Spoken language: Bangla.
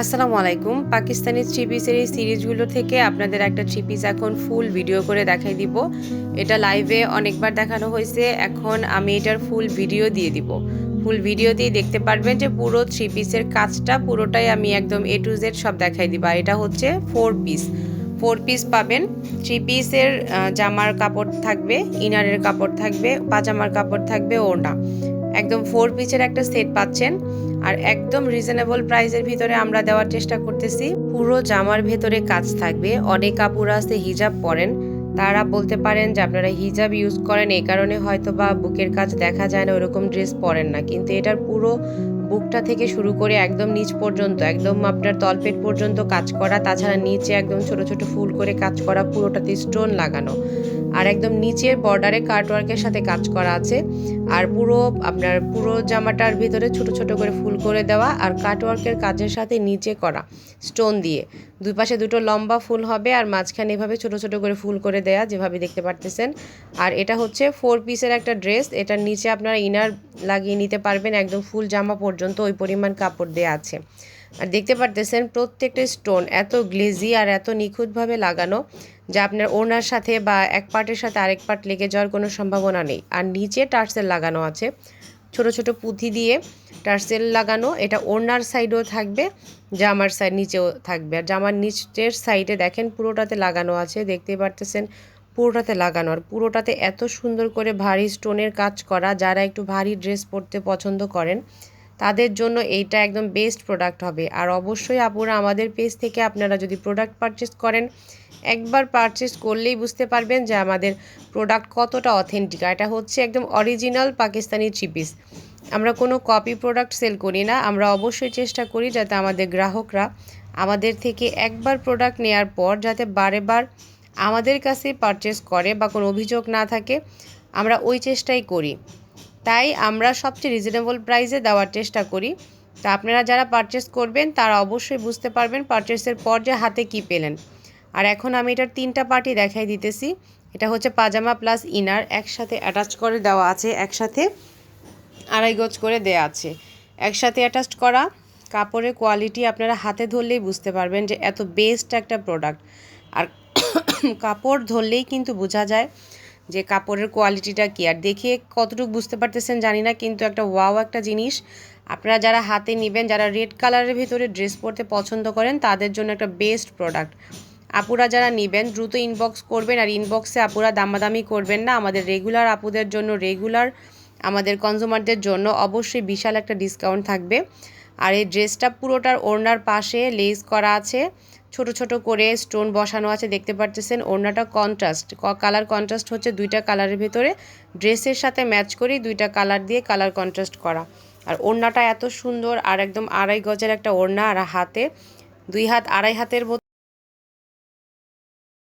আসসালামু আলাইকুম। পাকিস্তানি থ্রি পিসের এই সিরিজগুলো থেকে আপনাদের একটা থ্রি পিস এখন ফুল ভিডিও করে দেখাই দিব। এটা লাইভে অনেকবার দেখানো হয়েছে। এখন আমি এটার ফুল ভিডিও দিয়ে দিব। ফুল ভিডিও দিয়ে দেখতে পারবেন যে পুরো থ্রি পিসের কাজটা পুরোটাই আমি একদম এ টু জেড সব দেখাই দিব। এটা হচ্ছে ফোর পিস ফোর পিস পাবেন। থ্রি পিসের জামার কাপড় থাকবে ইনারের কাপড় থাকবে, পাজামার কাপড় থাকবে, ওড়না। একদম ফোর পিচের একটা সেট পাচ্ছেন। আর একদম রিজনেবল প্রাইসের ভিতরে আমরা দেওয়ার চেষ্টা করতেছি। পুরো জামার ভেতরে কাজ থাকবে। অনেক কাপড় আছে, হিজাব পরেন। তারা বলতে পারেন যে আপনারা হিজাব ইউজ করেন, এই কারণে হয়তো বা বুকের কাজ দেখা যায় না, ওরকম ড্রেস পরেন না। কিন্তু এটার পুরো বুকটা থেকে শুরু করে একদম নিচ পর্যন্ত, একদম আপনার তলপেট পর্যন্ত কাজ করা, তাছাড়া নিচে একদম ছোট ছোট ফুল করে কাজ করা, পুরোটাতে স্টোন লাগানো। আর একদম নিচের বর্ডারে কার্টওয়ার্কের সাথে কাজ করা আছে। আর পুরো আপনার পুরো জামাটার ভিতরে ছোট ছোট করে ফুল করে দেওয়া আর কাটওয়ার্কের কাজের সাথে নিচে করা স্টোন দিয়ে। দুই পাশে দুটো লম্বা ফুল হবে আর মাঝখানে এভাবে ছোট ছোট করে ফুল করে দেয়া, যেভাবে দেখতে পারতেছেন। আর এটা হচ্ছে ফোর পিসের একটা ড্রেস এটার নিচে আপনারা ইনার লাগিয়ে নিতে পারবেন একদম ফুল জামা পর্যন্ত, ওই পরিমাণ কাপড় দেওয়া আছে। আর দেখতে পারতেছেন প্রত্যেকটা স্টোন এত গ্লেজি আর এত নিখুঁতভাবে লাগানো। যা আপনার ওনার সাথে বা এক পার্টের সাথে আরেক পার্ট লেগে যাওয়ার কোনো সম্ভাবনা নেই। আর নিচে টার্সেল লাগানো আছে। ছোট ছোট পুঁথি দিয়ে টার্সেল লাগানো। এটা ওড়নার সাইডেও থাকবে, জামার সাইড নিচেও থাকবে। আর জামার নিচের সাইডে দেখেন পুরোটাতে লাগানো আছে, দেখতে পারতেছেন পুরোটাতে লাগানো। আর পুরোটাতে এত সুন্দর করে ভারী স্টোনের কাজ করা, যারা একটু ভারী ড্রেস পরতে পছন্দ করেন তাদের জন্য এইটা একদম বেস্ট প্রোডাক্ট হবে। আর অবশ্যই আপুরা আমাদের পেজ থেকে আপনারা যদি প্রোডাক্ট পারচেস করেন, একবার পারচেস করলেই বুঝতে পারবেন যে আমাদের প্রোডাক্ট কতটা অথেন্টিক এটা হচ্ছে একদম অরিজিনাল পাকিস্তানি চিপিস আমরা কোনো কপি প্রোডাক্ট সেল করি না। আমরা অবশ্যই চেষ্টা করি যাতে আমাদের গ্রাহকরা আমাদের থেকে একবার প্রোডাক্ট নেওয়ার পর যাতে বারে বার আমাদের কাছে পারচেস করে বা কোনো অভিযোগ না থাকে। আমরা ওই চেষ্টাই করি। তাই আমরা সবচেয়ে রিজনেবল প্রাইসে দেওয়ার চেষ্টা করি। তা আপনারা যারা পারচেস করবেন, তারা অবশ্যই বুঝতে পারবেন পারচেসের পর যে হাতে কি পেলেন। আর এখন আমি এটার তিনটা পার্টি দেখাই দিতেছি। এটা হচ্ছে পাজামা প্লাস ইনার একসাথে অ্যাটাচ করে দেওয়া আছে, একসাথে আড়াই গজ করে দেয়া আছে। একসাথে অ্যাটাচ করা, কাপড়ের কোয়ালিটি আপনারা হাতে ধরলেই বুঝতে পারবেন যে এত বেস্ট একটা প্রোডাক্ট আর কাপড় ধরলেই কিন্তু বোঝা যায় যে কাপড়ের কোয়ালিটিটা কী? আর দেখে কতটুকু বুঝতে পারতেছেন জানি না, কিন্তু একটা ওয়াও একটা জিনিস। আপনারা যারা হাতে নেবেন, যারা রেড কালারের ভিতরে ড্রেস পরতে পছন্দ করেন, তাদের জন্য একটা বেস্ট প্রোডাক্ট আপুরা যারা নেবেন, দ্রুত ইনবক্স করবেন, আর ইনবক্সে আপুরা দামাদামি করবেন না। আমাদের রেগুলার আপুদের জন্য রেগুলার আমাদের কনজিউমারদের জন্য অবশ্যই বিশাল একটা ডিসকাউন্ট থাকবে। আর এই ড্রেসটা পুরোটার ওড়নার পাশে লেস করা আছে। ছোট ছোট করে স্টোন বসানো আছে, দেখতে পারতেছেন। ওড়নাটা কন্ট্রাস্ট কালার কন্ট্রাস্ট হচ্ছে দুইটা কালারের ভেতরে। ড্রেসের সাথে ম্যাচ করেই দুইটা কালার দিয়ে কালার কন্ট্রাস্ট করা। আর ওড়নাটা এত সুন্দর, আর একদম আড়াই গজের একটা ওড়না, আর হাতে, দুই হাত, আড়াই হাতের